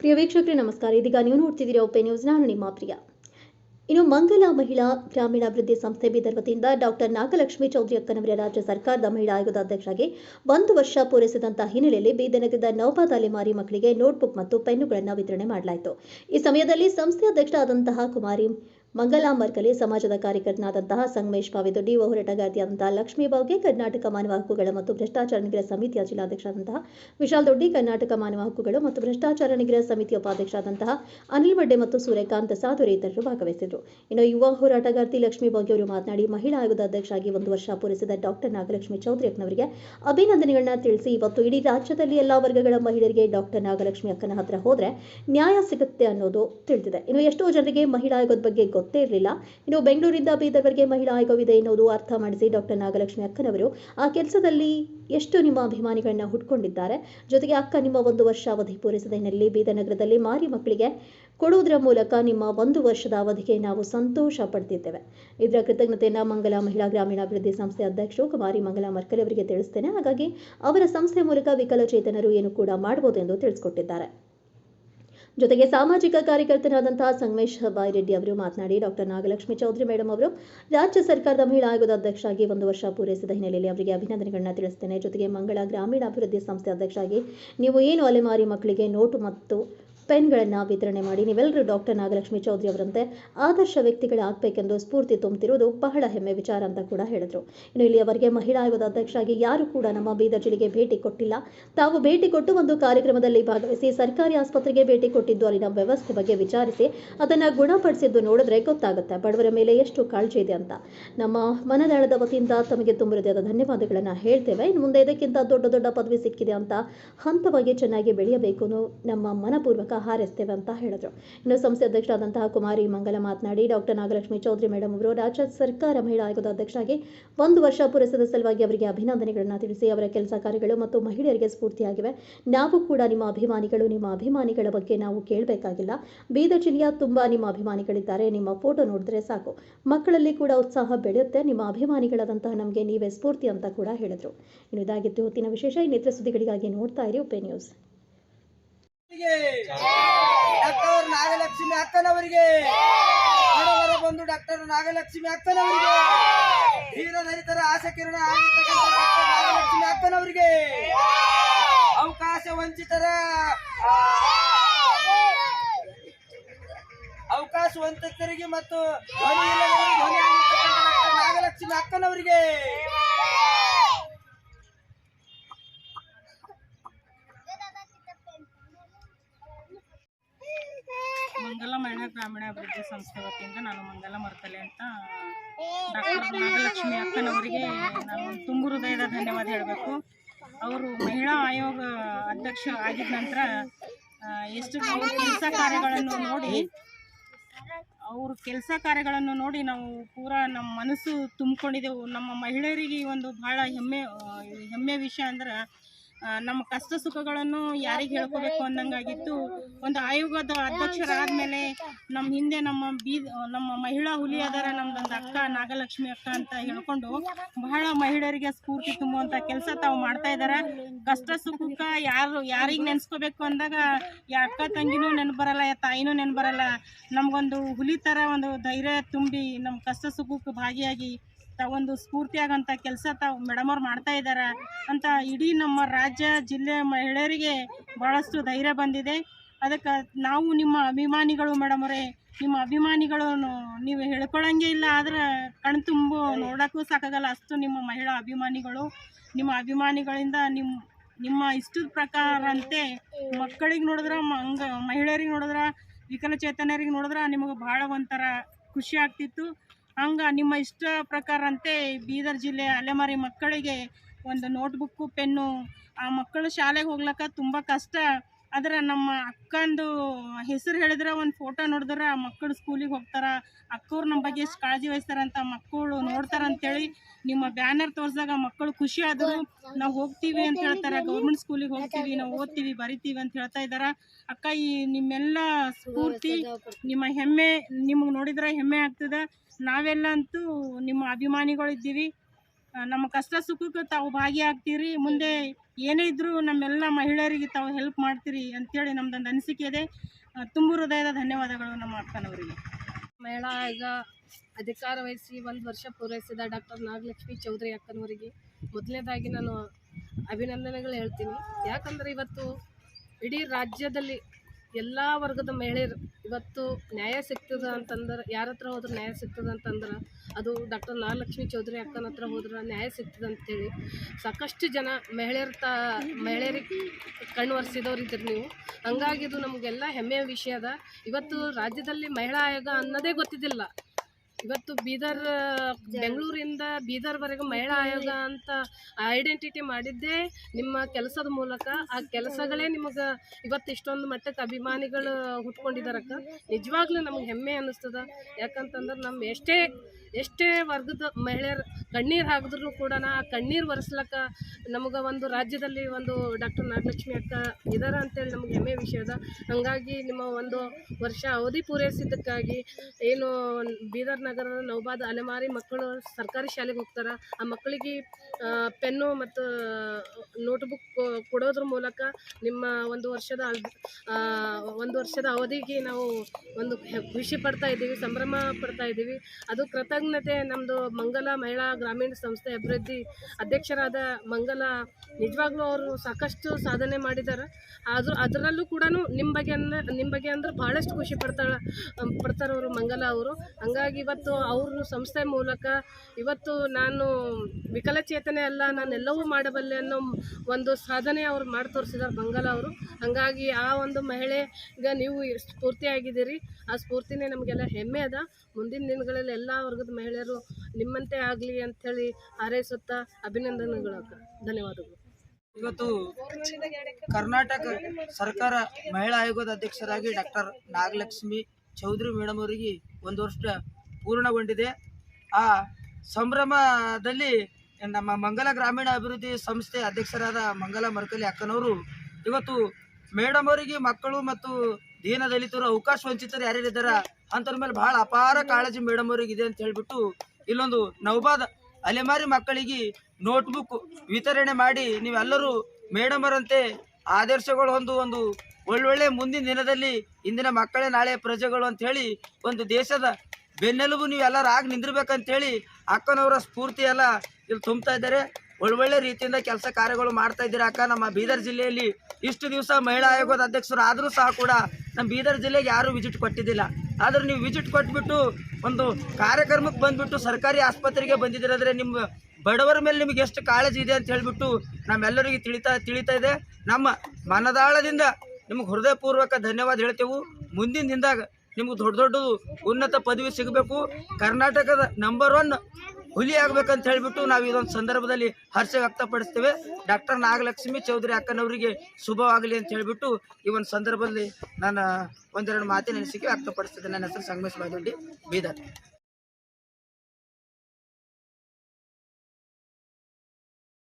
ಪ್ರಿಯ ವೀಕ್ಷಕರೇ, ನಮಸ್ಕಾರ. ಇದೀಗ ನೀವು ನೋಡ್ತಿದ್ದೀರಾ ಒಪ್ಪೆ ನ್ಯೂಸ್. ನಾನು ನಿಮ್ಮ ಪ್ರಿಯ. ಇನ್ನು ಮಂಗಲ ಮಹಿಳಾ ಗ್ರಾಮೀಣಾಭಿವೃದ್ಧಿ ಸಂಸ್ಥೆ ಬೀದರ್ ವತಿಯಿಂದ ಡಾಕ್ಟರ್ ನಾಗಲಕ್ಷ್ಮಿ ಚೌಧರಿ ಅಕ್ಕನವರ ರಾಜ್ಯ ಸರ್ಕಾರದ ಮಹಿಳಾ ಆಯೋಗದ ಅಧ್ಯಕ್ಷರಾಗಿ ಒಂದು ವರ್ಷ ಪೂರೈಸಿದಂತಹ ಹಿನ್ನೆಲೆಯಲ್ಲಿ ಬೀದರ್ ನಗರದ ನೌಬಾದ್ ಅಲೆಮಾರಿ ಮಕ್ಕಳಿಗೆ ನೋಟ್ಬುಕ್ ಮತ್ತು ಪೆನ್ನುಗಳನ್ನು ವಿತರಣೆ ಮಾಡಲಾಯಿತು. ಈ ಸಮಯದಲ್ಲಿ ಸಂಸ್ಥೆ ಅಧ್ಯಕ್ಷರಾದಂತಹ ಕುಮಾರಿ ಮಂಗಲಾ ಮರ್ಕಲೆ ಸಮಾಜದ ಕಾರ್ಯಕರ್ತನಾದಂತಹ ಸಂಗಮೇಶ್ ಪಾವಿದೊಡ್ಡಿ ಯುವ ಹೋರಾಟಗಾರ್ತಿಯಾದಂತಹ ಲಕ್ಷ್ಮೀ ಬಾವ್ಗೆ ಕರ್ನಾಟಕ ಮಾನವ ಹಕ್ಕುಗಳ ಮತ್ತು ಭ್ರಷ್ಟಾಚಾರ ನಿಗ್ರಹ ಸಮಿತಿಯ ಜಿಲ್ಲಾಧ್ಯಕ್ಷರಾದಂತಹ ವಿಶಾಲ್ ದೊಡ್ಡಿ, ಕರ್ನಾಟಕ ಮಾನವ ಹಕ್ಕುಗಳು ಮತ್ತು ಭ್ರಷ್ಟಾಚಾರ ನಿಗ್ರಹ ಸಮಿತಿಯ ಉಪಾಧ್ಯಕ್ಷರಾದಂತಹ ಅನಿಲ್ ಬಡ್ಡೆ ಮತ್ತು ಸೂರ್ಯಕಾಂತ್ ಸಾಧುರೆ ಇತರರು ಭಾಗವಹಿಸಿದರು ಇನ್ನು ಯುವ ಹೋರಾಟಗಾರ್ತಿ ಲಕ್ಷ್ಮೀ ಬಾವ್ಗೆ ಅವರು ಮಾತನಾಡಿ, ಮಹಿಳಾ ಆಯೋಗದ ಅಧ್ಯಕ್ಷರಾಗಿ ಒಂದು ವರ್ಷ ಪೂರೈಸಿದ ಡಾಕ್ಟರ್ ನಾಗಲಕ್ಷ್ಮಿ ಚೌಧರಿ ಅಕ್ಕನವರಿಗೆ ಅಭಿನಂದನೆಗಳನ್ನ ತಿಳಿಸಿ, ಇವತ್ತು ಇಡೀ ರಾಜ್ಯದಲ್ಲಿ ಎಲ್ಲಾ ವರ್ಗಗಳ ಮಹಿಳೆಯರಿಗೆ ಡಾಕ್ಟರ್ ನಾಗಲಕ್ಷ್ಮಿ ಅಕ್ಕನ ಹತ್ರ ಹೋದ್ರೆ ನ್ಯಾಯ ಸಿಗುತ್ತೆ ಅನ್ನೋದು ತಿಳಿದಿದೆ. ಇನ್ನು ಎಷ್ಟೋ ಜನರಿಗೆ ಮಹಿಳಾ ಆಯೋಗದ ಬಗ್ಗೆ ಗೊತ್ತೇ ಇರಲಿಲ್ಲ. ಇನ್ನು ಬೆಂಗಳೂರಿಂದ ಬೀದರ್ವರೆಗೆ ಮಹಿಳಾ ಆಯೋಗವಿದೆ ಎನ್ನುವುದು ಅರ್ಥ ಮಾಡಿಸಿ ಡಾಕ್ಟರ್ ನಾಗಲಕ್ಷ್ಮಿ ಅಕ್ಕನವರು ಆ ಕೆಲಸದಲ್ಲಿ ಎಷ್ಟು ನಿಮ್ಮ ಅಭಿಮಾನಿಗಳನ್ನ ಹುಟ್ಕೊಂಡಿದ್ದಾರೆ. ಜೊತೆಗೆ ಅಕ್ಕ ನಿಮ್ಮ ಒಂದು ವರ್ಷ ಅವಧಿ ಪೂರೈಸಿದ ಹಿನ್ನೆಲೆಯಲ್ಲಿ ಬೀದರ್ ನಗರದಲ್ಲಿ ಮಾರಿ ಮಕ್ಕಳಿಗೆ ಕೊಡುವುದರ ಮೂಲಕ ನಿಮ್ಮ ಒಂದು ವರ್ಷದ ಅವಧಿಗೆ ನಾವು ಸಂತೋಷ ಪಡ್ತಿದ್ದೇವೆ. ಇದರ ಕೃತಜ್ಞತೆಯನ್ನು ಮಂಗಲ ಮಹಿಳಾ ಗ್ರಾಮೀಣಾಭಿವೃದ್ಧಿ ಸಂಸ್ಥೆ ಅಧ್ಯಕ್ಷರು ಕುಮಾರಿ ಮಂಗಲ ಮರ್ಕಲೆ ಅವರಿಗೆ ತಿಳಿಸ್ತೇನೆ. ಹಾಗಾಗಿ ಅವರ ಸಂಸ್ಥೆ ಮೂಲಕ ವಿಕಲಚೇತನರು ಏನು ಕೂಡ ಮಾಡಬಹುದು ಎಂದು ತಿಳಿಸಿಕೊಟ್ಟಿದ್ದಾರೆ. ಜೊತೆಗೆ ಸಾಮಾಜಿಕ ಕಾರ್ಯಕರ್ತರಾದಂತಹ ಸಂಗಮೇಶ್ ಬಾಯಿರೆಡ್ಡಿ ಅವರು ಮಾತನಾಡಿ ಡಾಕ್ಟರ್ ನಾಗಲಕ್ಷ್ಮಿ ಚೌಧರಿ ಮೇಡಮ್ ಅವರು ರಾಜ್ಯ ಸರ್ಕಾರದ ಮಹಿಳಾ ಆಯೋಗದ ಅಧ್ಯಕ್ಷರಾಗಿ ಒಂದು ವರ್ಷ ಪೂರೈಸಿದ ಹಿನ್ನೆಲೆಯಲ್ಲಿ ಅವರಿಗೆ ಅಭಿನಂದನೆಗಳನ್ನ ತಿಳಿಸ್ತೇನೆ. ಜೊತೆಗೆ ಮಂಗಳ ಗ್ರಾಮೀಣಾಭಿವೃದ್ಧಿ ಸಂಸ್ಥೆ ಅಧ್ಯಕ್ಷರಾಗಿ ನೀವು ಏನು ಅಲೆಮಾರಿ ಮಕ್ಕಳಿಗೆ ನೋಟು ಮತ್ತು ಪೆನ್ಗಳನ್ನು ವಿತರಣೆ ಮಾಡಿ ನೀವೆಲ್ಲರೂ ಡಾಕ್ಟರ್ ನಾಗಲಕ್ಷ್ಮಿ ಚೌಧರಿ ಅವರಂತೆ ಆದರ್ಶ ವ್ಯಕ್ತಿಗಳಾಗಬೇಕೆಂದು ಸ್ಫೂರ್ತಿ ತುಂಬುತ್ತಿರುವುದು ಬಹಳ ಹೆಮ್ಮೆ ವಿಚಾರ ಅಂತ ಕೂಡ ಹೇಳಿದರು. ಇನ್ನು ಇಲ್ಲಿಯವರೆಗೆ ಮಹಿಳಾ ಆಯೋಗದ ಅಧ್ಯಕ್ಷರಾಗಿ ಯಾರು ಕೂಡ ನಮ್ಮ ಬೀದರ್ ಜಿಲ್ಲೆಗೆ ಭೇಟಿ ಕೊಟ್ಟಿಲ್ಲ. ತಾವು ಭೇಟಿ ಕೊಟ್ಟು ಒಂದು ಕಾರ್ಯಕ್ರಮದಲ್ಲಿ ಭಾಗವಹಿಸಿ ಸರ್ಕಾರಿ ಆಸ್ಪತ್ರೆಗೆ ಭೇಟಿ ಕೊಟ್ಟಿದ್ದು, ಅಲ್ಲಿನ ವ್ಯವಸ್ಥೆ ಬಗ್ಗೆ ವಿಚಾರಿಸಿ ಅದನ್ನು ಗುಣಪಡಿಸಿದ್ದು ನೋಡಿದ್ರೆ ಗೊತ್ತಾಗುತ್ತೆ. ಬಡವರ ಮೇಲೆ ಎಷ್ಟು ಕಾಳಜಿ ಇದೆ ಅಂತ. ನಮ್ಮ ಮನದಾಳದ ವತಿಯಿಂದ ತಮಗೆ ತುಂಬ ಹೃದಯದ ಧನ್ಯವಾದಗಳನ್ನು ಹೇಳ್ತೇವೆ. ಇನ್ನು ಮುಂದೆ ಇದಕ್ಕಿಂತ ದೊಡ್ಡ ದೊಡ್ಡ ಪದವಿ ಸಿಕ್ಕಿದೆ ಅಂತ ಹಂತವಾಗಿ ಚೆನ್ನಾಗಿ ಬೆಳೆಯಬೇಕು ನಮ್ಮ ಮನಪೂರ್ವಕ ಹಾರೈಸ್ತೇವೆ ಅಂತ ಹೇಳಿದ್ರು. ಇನ್ನು ಸಂಸ್ಥೆ ಅಧ್ಯಕ್ಷರಾದಂತಹ ಕುಮಾರಿ ಮಂಗಲ ಮಾತನಾಡಿ ಡಾಕ್ಟರ್ ನಾಗಲಕ್ಷ್ಮಿ ಚೌಧರಿ ಮೇಡಮ್ ಅವರು ರಾಜ್ಯ ಸರ್ಕಾರ ಮಹಿಳಾ ಆಯೋಗದ ಅಧ್ಯಕ್ಷರಾಗಿ ಒಂದು ವರ್ಷ ಪೂರೈಸಿದ ಸಲುವಾಗಿ ಅವರಿಗೆ ಅಭಿನಂದನೆಗಳನ್ನು ತಿಳಿಸಿ, ಅವರ ಕೆಲಸ ಕಾರ್ಯಗಳು ಮತ್ತು ಮಹಿಳೆಯರಿಗೆ ಸ್ಫೂರ್ತಿಯಾಗಿವೆ. ನಾವು ಕೂಡ ನಿಮ್ಮ ಅಭಿಮಾನಿಗಳು, ನಿಮ್ಮ ಅಭಿಮಾನಿಗಳ ಬಗ್ಗೆ ನಾವು ಕೇಳಬೇಕಾಗಿಲ್ಲ. ಬೀದರ್ ಜಿಲ್ಲೆಯ ತುಂಬ ನಿಮ್ಮ ಅಭಿಮಾನಿಗಳಿದ್ದಾರೆ. ನಿಮ್ಮ ಫೋಟೋ ನೋಡಿದ್ರೆ ಸಾಕು. ಮಕ್ಕಳಲ್ಲಿ ಕೂಡ ಉತ್ಸಾಹ ಬೆಳೆಯುತ್ತೆ. ನಿಮ್ಮ ಅಭಿಮಾನಿಗಳಾದಂತಹ ನಮಗೆ ನೀವೇ ಸ್ಫೂರ್ತಿ ಅಂತ ಕೂಡ ಹೇಳಿದರು. ಇನ್ನು ಇದಾಗಿತ್ತು, ಹೊತ್ತಿನ ವಿಶೇಷ ಇನ್ನಿತರ ಸುದ್ದಿಗಳಿಗಾಗಿ ನೋಡ್ತಾ ಇರಿ ಉಪೇ ನ್ಯೂಸ್. ಡಾಕ್ಟರ್ ನಾಗಲಕ್ಷ್ಮಿ ಅಕ್ಕನವರಿಗೆ. ಬಡವರ ಬಂದು ಡಾಕ್ಟರ್ ನಾಗಲಕ್ಷ್ಮಿ ಅಕ್ಕನವರಿಗೆ. ಧೀರ ನರಿತರ ಆಸೆ ಕಿರಣ ಆಗಿರ್ತಕ್ಕಂಥ ಡಾಕ್ಟರ್ ನಾಗಲಕ್ಷ್ಮಿ ಅಕ್ಕನವರಿಗೆ. ಅವಕಾಶ ವಂಚಿತರ. ಅವಕಾಶ ವಂಚಿತರಿಗೆ ಮತ್ತು ಧ್ವನಿ ಇಲ್ಲದವರಿಗೆ ಧ್ವನಿ ಆಗಿರ್ತಕ್ಕಂಥ ಡಾಕ್ಟರ್ ನಾಗಲಕ್ಷ್ಮಿ ಅಕ್ಕನವರಿಗೆ. ಸಂಸ್ಥೆ ವತಿಯಿಂದ ನಾನು ಮಂಗಲ ಮರ್ತಲೆ ಅಂತ ಡಾಕ್ಟರ್ ನಾಗಲಕ್ಷ್ಮಿ ಅಕ್ಕನವರಿಗೆ ನಾನು ತುಂಬ ಹೃದಯದ ಧನ್ಯವಾದ ಹೇಳಬೇಕು. ಅವರು ಮಹಿಳಾ ಆಯೋಗ ಅಧ್ಯಕ್ಷ ಆಗಿದ ನಂತರ ಎಷ್ಟು ಕೆಲಸ ಕಾರ್ಯಗಳನ್ನು ನೋಡಿ, ಅವ್ರ ಕೆಲಸ ಕಾರ್ಯಗಳನ್ನು ನೋಡಿ ನಾವು ಪೂರ ನಮ್ಮ ಮನಸ್ಸು ತುಂಬಿಕೊಂಡಿದ್ದೆವು ನಮ್ಮ ಮಹಿಳೆಯರಿಗೆ ಒಂದು ಭಾಳ ಹೆಮ್ಮೆ ಹೆಮ್ಮೆ ವಿಷಯ ಅಂದ್ರೆ ನಮ್ಮ ಕಷ್ಟ ಸುಖಗಳನ್ನು ಯಾರಿಗೆ ಹೇಳ್ಕೋಬೇಕು ಅನ್ನಂಗಾಗಿತ್ತು. ಒಂದು ಆಯೋಗದ ಅಧ್ಯಕ್ಷರಾದ್ಮೇಲೆ ನಮ್ಮ ಹಿಂದೆ ನಮ್ಮ ಬೀ, ನಮ್ಮ ಮಹಿಳಾ ಹುಲಿ ಅದರ ನಮ್ದೊಂದು ಅಕ್ಕ ನಾಗಲಕ್ಷ್ಮಿ ಅಕ್ಕ ಅಂತ ಹೇಳ್ಕೊಂಡು ಬಹಳ ಮಹಿಳೆಯರಿಗೆ ಸ್ಫೂರ್ತಿ ತುಂಬುವಂಥ ಕೆಲಸ ತಾವು ಮಾಡ್ತಾ ಇದ್ದಾರೆ ಕಷ್ಟ ಸುಖಕ್ಕ ಯಾರು, ಯಾರಿಗೆ ನೆನೆಸ್ಕೋಬೇಕು ಅಂದಾಗ ಯಾ ಅಕ್ಕ ತಂಗಿನೂ ನೆನಪು ಬರಲ್ಲ ಯಾ ತಾಯಿನೂ ನೆನಪರಲ್ಲ ನಮಗೊಂದು ಹುಲಿ ಥರ ಒಂದು ಧೈರ್ಯ ತುಂಬಿ ನಮ್ಮ ಕಷ್ಟ ಸುಖಕ್ಕೆ ಭಾಗಿಯಾಗಿ ತಾವೊಂದು ಸ್ಫೂರ್ತಿಯಾಗಂಥ ಕೆಲಸ ತಾವು ಮೇಡಮ್ ಅವ್ರು ಮಾಡ್ತಾ ಇದ್ದಾರೆ ಅಂತ ಇಡೀ ನಮ್ಮ ರಾಜ್ಯ, ಜಿಲ್ಲೆ ಮಹಿಳೆಯರಿಗೆ ಭಾಳಷ್ಟು ಧೈರ್ಯ ಬಂದಿದೆ. ಅದಕ್ಕೆ ನಾವು ನಿಮ್ಮ ಅಭಿಮಾನಿಗಳು ಮೇಡಮ್ ಅವರೇ, ನಿಮ್ಮ ಅಭಿಮಾನಿಗಳು ನೀವು ಹೇಳ್ಕೊಳಂಗೆ ಇಲ್ಲ, ಆದ್ರೆ ಕಣ್ ತುಂಬು ನೋಡೋಕ್ಕೂ ಸಾಕಾಗಲ್ಲ. ಅಷ್ಟು ನಿಮ್ಮ ಮಹಿಳಾ ಅಭಿಮಾನಿಗಳು, ನಿಮ್ಮ ಅಭಿಮಾನಿಗಳಿಂದ ನಿಮ್ಮ ನಿಮ್ಮ ಇಷ್ಟದ ಪ್ರಕಾರಂತೆ ಮಕ್ಕಳಿಗೆ ನೋಡಿದ್ರೆ ಹಂಗೆ ಮಹಿಳೆಯರಿಗೆ ನೋಡಿದ್ರೆ, ವಿಕಲಚೇತನರಿಗೆ ನೋಡಿದ್ರೆ ನಿಮಗೆ ಭಾಳ ಒಂಥರ ಖುಷಿ ಆಗ್ತಿತ್ತು. ಹಂಗೆ ನಿಮ್ಮ ಇಷ್ಟ ಪ್ರಕಾರಂತೆ ಬೀದರ್ ಜಿಲ್ಲೆ ಅಲೆಮಾರಿ ಮಕ್ಕಳಿಗೆ ಒಂದು ನೋಟ್ಬುಕ್ಕು, ಪೆನ್ನು, ಆ ಮಕ್ಕಳು ಶಾಲೆಗೆ ಹೋಗ್ಲಿಕ್ಕೆ ತುಂಬ ಕಷ್ಟ. ಆದರೆ ನಮ್ಮ ಅಕ್ಕಂದು ಹೆಸರು ಹೇಳಿದ್ರೆ ಒಂದು ಫೋಟೋ ನೋಡಿದ್ರೆ ಆ ಮಕ್ಕಳು ಸ್ಕೂಲಿಗೆ ಹೋಗ್ತಾರ, ಅಕ್ಕವ್ರು ನಮ್ಮ ಬಗ್ಗೆ ಎಷ್ಟು ಕಾಳಜಿ ವಹಿಸ್ತಾರಂತ ಮಕ್ಕಳು ನೋಡ್ತಾರ ಅಂತೇಳಿ ನಿಮ್ಮ ಬ್ಯಾನರ್ ತೋರಿಸಿದಾಗ ಮಕ್ಕಳು ಖುಷಿ ಆದರು ನಾವು ಹೋಗ್ತೀವಿ ಅಂತ ಹೇಳ್ತಾರೆ ಗೌರ್ಮೆಂಟ್ ಸ್ಕೂಲಿಗೆ ಹೋಗ್ತೀವಿ, ನಾವು ಓದ್ತೀವಿ, ಬರಿತೀವಿ ಅಂತ ಹೇಳ್ತಾ ಇದ್ದಾರೆ. ಅಕ್ಕ, ಈ ನಿಮ್ಮೆಲ್ಲ ಸ್ಫೂರ್ತಿ, ನಿಮ್ಮ ಹೆಮ್ಮೆ, ನಿಮಗೆ ನೋಡಿದ್ರೆ ಹೆಮ್ಮೆ ಆಗ್ತದೆ. ನಾವೆಲ್ಲ ಅಂತೂ ನಿಮ್ಮ ಅಭಿಮಾನಿಗಳಿದ್ದೀವಿ ನಮ್ಮ ಕಷ್ಟ ಸುಖಕ್ಕೆ ತಾವು ಭಾಗಿಯಾಗ್ತೀರಿ ಮುಂದೆ ಏನೇ ಇದ್ದರೂ ನಮ್ಮೆಲ್ಲ ಮಹಿಳೆಯರಿಗೆ ತಾವು ಹೆಲ್ಪ್ ಮಾಡ್ತೀರಿ ಅಂತೇಳಿ ನಮ್ದೊಂದು ಅನಿಸಿಕೆ ಇದೆ. ತುಂಬ ಹೃದಯದ ಧನ್ಯವಾದಗಳು ನಮ್ಮ ಅಕ್ಕನವರಿಗೆ. ಮಹಿಳಾ ಈಗ ಅಧಿಕಾರ ವಹಿಸಿ ಒಂದು ವರ್ಷ ಪೂರೈಸಿದ ಡಾಕ್ಟರ್ ನಾಗಲಕ್ಷ್ಮಿ ಚೌಧರಿ ಅಕ್ಕನವರಿಗೆ ಮೊದಲನೇದಾಗಿ ನಾನು ಅಭಿನಂದನೆಗಳು ಹೇಳ್ತೀನಿ. ಯಾಕಂದರೆ ಇವತ್ತು ಇಡೀ ರಾಜ್ಯದಲ್ಲಿ ಎಲ್ಲ ವರ್ಗದ ಮಹಿಳೆಯರು ಇವತ್ತು ನ್ಯಾಯ ಸಿಗ್ತದೆ ಅಂತಂದ್ರೆ, ಯಾರ ಹತ್ರ ಹೋದ್ರೆ ನ್ಯಾಯ ಸಿಗ್ತದೆ ಅಂತಂದ್ರೆ ಅದು ಡಾಕ್ಟರ್ ನಾಗಲಕ್ಷ್ಮಿ ಚೌಧರಿ ಅಕ್ಕನ ಹತ್ರ ಹೋದ್ರೆ ನ್ಯಾಯ ಸಿಗ್ತದೆ ಅಂತೇಳಿ. ಸಾಕಷ್ಟು ಜನ ಮಹಿಳೆಯರ ತ, ಮಹಿಳೆಯರಿಗೆ ಕಣ್ಣು ಒರೆಸಿದವ್ರು ಇದ್ರಿ ನೀವು. ಹಂಗಾಗಿ ಇದು ನಮಗೆಲ್ಲ ಹೆಮ್ಮೆಯ ವಿಷಯ ಅದ. ಇವತ್ತು ರಾಜ್ಯದಲ್ಲಿ ಮಹಿಳಾ ಆಯೋಗ ಅನ್ನೋದೇ ಗೊತ್ತಿದ್ದಿಲ್ಲ. ಇವತ್ತು ಬೀದರ್ ಬೆಂಗಳೂರಿಂದ ಬೀದರ್ವರೆಗೂ ಮಹಿಳಾ ಆಯೋಗ ಅಂತ ಐಡೆಂಟಿಟಿ ಮಾಡಿದ್ದೇ ನಿಮ್ಮ ಕೆಲಸದ ಮೂಲಕ. ಆ ಕೆಲಸಗಳೇ ನಿಮಗೆ ಇವತ್ತು ಇಷ್ಟೊಂದು ಮಟ್ಟಕ್ಕೆ ಅಭಿಮಾನಿಗಳು ಹುಟ್ಕೊಂಡಿದ್ದಾರಕ್ಕ. ನಿಜವಾಗ್ಲೂ ನಮಗೆ ಹೆಮ್ಮೆ ಅನ್ನಿಸ್ತದ. ಯಾಕಂತಂದ್ರೆ ನಮ್ಮ ಎಷ್ಟೇ ಎಷ್ಟೇ ವರ್ಗದ ಮಹಿಳೆಯರು ಕಣ್ಣೀರು ಹಾಕಿದ್ರು ಕೂಡ ಆ ಕಣ್ಣೀರು ಒರೆಸ್ಲಕ್ಕ ನಮಗೆ ಒಂದು ರಾಜ್ಯದಲ್ಲಿ ಒಂದು ಡಾಕ್ಟರ್ ನಾಗಲಕ್ಷ್ಮಿ ಅಕ್ಕ ಇದಾರ ಅಂತೇಳಿ ನಮ್ಗೆ ಹೆಮ್ಮೆ ವಿಷಯ ಅದ. ಹಾಗಾಗಿ ನಿಮ್ಮ ಒಂದು ವರ್ಷ ಅವಧಿ ಪೂರೈಸಿದ್ದಕ್ಕಾಗಿ ಏನು ಬೀದರ್ ನಗರದ ನೌಬಾದ್ ಅಲೆಮಾರಿ ಮಕ್ಕಳು ಸರ್ಕಾರಿ ಶಾಲೆಗೆ ಹೋಗ್ತಾರೆ. ಆ ಮಕ್ಕಳಿಗೆ ಪೆನ್ನು ಮತ್ತು ನೋಟ್ಬುಕ್ ಕೊಡೋದ್ರ ಮೂಲಕ ನಿಮ್ಮ ಒಂದು ವರ್ಷದ ಒಂದು ವರ್ಷದ ಅವಧಿಗೆ ನಾವು ಒಂದು ಖುಷಿ ಪಡ್ತಾ ಇದ್ದೀವಿ, ಸಂಭ್ರಮ ಪಡ್ತಾ ಇದ್ದೀವಿ. ಅದು ಕೃತಜ್ಞತೆ ನಮ್ಮದು ಮಂಗಲ ಮಹಿಳಾ ಗ್ರಾಮೀಣ ಸಂಸ್ಥೆ ಅಭಿವೃದ್ಧಿ ಅಧ್ಯಕ್ಷರಾದ ಮಂಗಲ ನಿಜವಾಗ್ಲೂ ಅವರು ಸಾಕಷ್ಟು ಸಾಧನೆ ಮಾಡಿದ್ದಾರೆ. ಆದರೂ ಅದರಲ್ಲೂ ಕೂಡ ನಿಮ್ಮ ಬಗ್ಗೆ ಅಂದ್ರೆ ನಿಮ್ಮ ಬಗ್ಗೆ ಅಂದ್ರೆ ಭಾಳಷ್ಟು ಖುಷಿ ಪಡ್ತಾಳೆ ಪಡ್ತಾರೆ ಅವರು ಮಂಗಲ ಅವರು. ಹಂಗಾಗಿ ಇವತ್ತು ಅವ್ರ ಸಂಸ್ಥೆ ಮೂಲಕ ಇವತ್ತು ನಾನು ವಿಕಲಚೇತನೆ ಅಲ್ಲ, ನಾನು ಎಲ್ಲವೂ ಮಾಡಬಲ್ಲೆ ಅನ್ನೋ ಒಂದು ಸಾಧನೆ ಅವ್ರು ಮಾಡಿ ತೋರಿಸಿದ್ದಾರೆ ಬಂಗಲ ಅವರು. ಹಾಗಾಗಿ ಆ ಒಂದು ಮಹಿಳೆಗೆ ನೀವು ಸ್ಫೂರ್ತಿಯಾಗಿದ್ದೀರಿ. ಆ ಸ್ಫೂರ್ತಿನೇ ನಮಗೆಲ್ಲ ಹೆಮ್ಮೆ ಅದ. ಮುಂದಿನ ದಿನಗಳಲ್ಲಿ ಎಲ್ಲ ವರ್ಗದ ಮಹಿಳೆಯರು ನಿಮ್ಮಂತೆ ಆಗಲಿ ಅಂಥೇಳಿ ಹಾರೈಸುತ್ತಾ ಅಭಿನಂದನೆಗಳು. ಧನ್ಯವಾದಗಳು. ಇವತ್ತು ಕರ್ನಾಟಕ ಸರ್ಕಾರ ಮಹಿಳಾ ಆಯೋಗದ ಅಧ್ಯಕ್ಷರಾಗಿ ಡಾಕ್ಟರ್ ನಾಗಲಕ್ಷ್ಮಿ ಚೌಧರಿ ಮೇಡಮ್ ಅವರಿಗೆ ಒಂದು ವರ್ಷ ಪೂರ್ಣಗೊಂಡಿದೆ. ಆ ಸಂಭ್ರಮದಲ್ಲಿ ನಮ್ಮ ಮಂಗಲ ಗ್ರಾಮೀಣ ಅಭಿವೃದ್ಧಿ ಸಂಸ್ಥೆ ಅಧ್ಯಕ್ಷರಾದ ಮಂಗಲ ಮರ್ಕಲಿ ಅಕ್ಕನವರು ಇವತ್ತು ಮೇಡಮ್ ಅವರಿಗೆ ಮಕ್ಕಳು ಮತ್ತು ದೀನದಲಿತರು ಅವಕಾಶ ವಂಚಿತರು ಯಾರ್ಯಾರಿದ್ದಾರ ಅಂಥವ್ರ ಮೇಲೆ ಬಹಳ ಅಪಾರ ಕಾಳಜಿ ಮೇಡಮ್ ಅವರಿಗೆ ಇದೆ ಅಂತ ಹೇಳ್ಬಿಟ್ಟು ಇಲ್ಲೊಂದು ನವಬಾದ ಅಲೆಮಾರಿ ಮಕ್ಕಳಿಗೆ ನೋಟ್ಬುಕ್ ವಿತರಣೆ ಮಾಡಿ ನೀವೆಲ್ಲರೂ ಮೇಡಮ್ ಅವರಂತೆ ಆದರ್ಶಗಳು ಹೊಂದು ಒಂದು ಒಳ್ಳೊಳ್ಳೆ ಮುಂದಿನ ದಿನದಲ್ಲಿ ಇಂದಿನ ಮಕ್ಕಳೇ ನಾಳೆ ಪ್ರಜೆಗಳು ಅಂತ ಹೇಳಿ ಒಂದು ದೇಶದ ಬೆನ್ನೆಲುಬು ನೀವು ಎಲ್ಲರೂ ಆಗಿ ನಿಂದಿರ್ಬೇಕಂತೇಳಿ ಅಕ್ಕನವರ ಸ್ಫೂರ್ತಿ ಎಲ್ಲ ಇಲ್ಲಿ ತುಂಬ್ತಾ ಇದ್ದಾರೆ. ಒಳ್ಳೊಳ್ಳೆ ರೀತಿಯಿಂದ ಕೆಲಸ ಕಾರ್ಯಗಳು ಮಾಡ್ತಾ ಇದ್ದೀರಾ ಅಕ್ಕ. ನಮ್ಮ ಬೀದರ್ ಜಿಲ್ಲೆಯಲ್ಲಿ ಇಷ್ಟು ದಿವಸ ಮಹಿಳಾ ಆಯೋಗದ ಅಧ್ಯಕ್ಷರು ಆದರೂ ಸಹ ಕೂಡ ನಮ್ಮ ಬೀದರ್ ಜಿಲ್ಲೆಗೆ ಯಾರೂ ವಿಸಿಟ್ ಕೊಟ್ಟಿದ್ದಿಲ್ಲ. ಆದ್ರೆ ನೀವು ವಿಸಿಟ್ ಕೊಟ್ಬಿಟ್ಟು ಒಂದು ಕಾರ್ಯಕ್ರಮಕ್ಕೆ ಬಂದ್ಬಿಟ್ಟು ಸರ್ಕಾರಿ ಆಸ್ಪತ್ರೆಗೆ ಬಂದಿದ್ದೀರಾದರೆ ನಿಮ್ಮ ಬಡವರ ಮೇಲೆ ನಿಮಗೆ ಎಷ್ಟು ಕಾಳಜಿ ಇದೆ ಅಂತ ಹೇಳಿಬಿಟ್ಟು ನಮ್ಮೆಲ್ಲರಿಗೆ ತಿಳಿತಾ ತಿಳಿತಾ ಇದೆ. ನಮ್ಮ ಮನದಾಳದಿಂದ ನಿಮಗೆ ಹೃದಯಪೂರ್ವಕ ಧನ್ಯವಾದ ಹೇಳ್ತೇವೆ. ಮುಂದಿನ ದಿನದಾಗ ನಿಮ್ಗೆ ದೊಡ್ಡ ದೊಡ್ಡ ಉನ್ನತ ಪದವಿ ಸಿಗಬೇಕು. ಕರ್ನಾಟಕದ ನಂಬರ್ ಒನ್ ಹುಲಿ ಆಗ್ಬೇಕಂತ ಹೇಳಿಬಿಟ್ಟು ನಾವು ಇದೊಂದು ಸಂದರ್ಭದಲ್ಲಿ ಹರ್ಷ ವ್ಯಕ್ತಪಡಿಸ್ತೇವೆ. ಡಾಕ್ಟರ್ ನಾಗಲಕ್ಷ್ಮಿ ಚೌಧರಿ ಅಕ್ಕನವರಿಗೆ ಶುಭವಾಗಲಿ ಅಂತ ಹೇಳಿಬಿಟ್ಟು ಈ ಒಂದು ಸಂದರ್ಭದಲ್ಲಿ ನಾನು ಒಂದೆರಡು ಮಾತಿನ ಅನಿಸಿಕೆ ವ್ಯಕ್ತಪಡಿಸ್ತಿದ್ದೆ ನನ್ನ ಹೆಸರು ಸಂಗಮೇಶ್ ಬಾದೊಡ್ಡಿ ಬೀದರ್.